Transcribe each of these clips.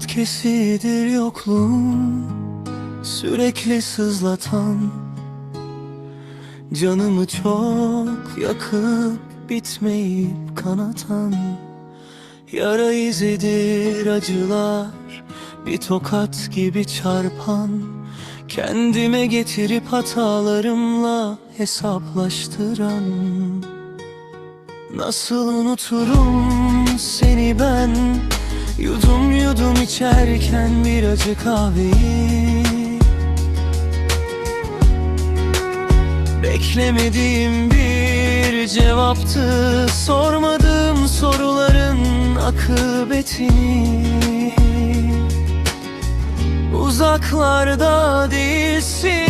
öfkesidir yokluğun Sürekli sızlatan. Canımı çok yakıp bitmeyip kanatan. Yara izidir acılar Bir tokat gibi çarpan. Kendime getirip hatalarımla hesaplaştıran. Nasıl unuturum seni ben Yudum yudum içerken bir acı kahveyi. Beklemediğim bir cevaptı Sormadığım soruların akıbetini. Uzaklarda değilsin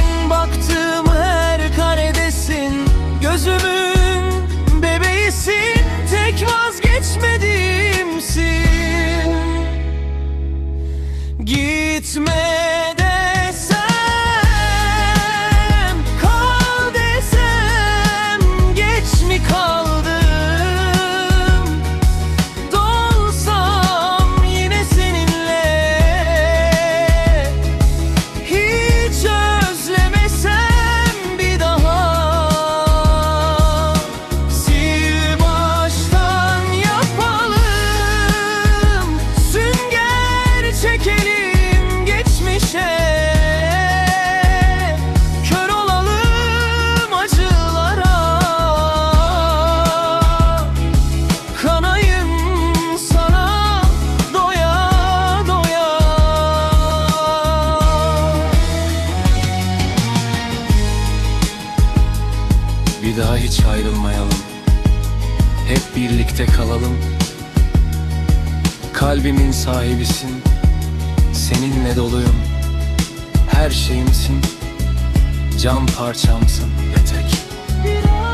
Bir daha hiç ayrılmayalım. Hep birlikte kalalım. Kalbimin sahibisin. Seninle doluyum. Her şeyimsin. Can parçamsın. Ve tek Bir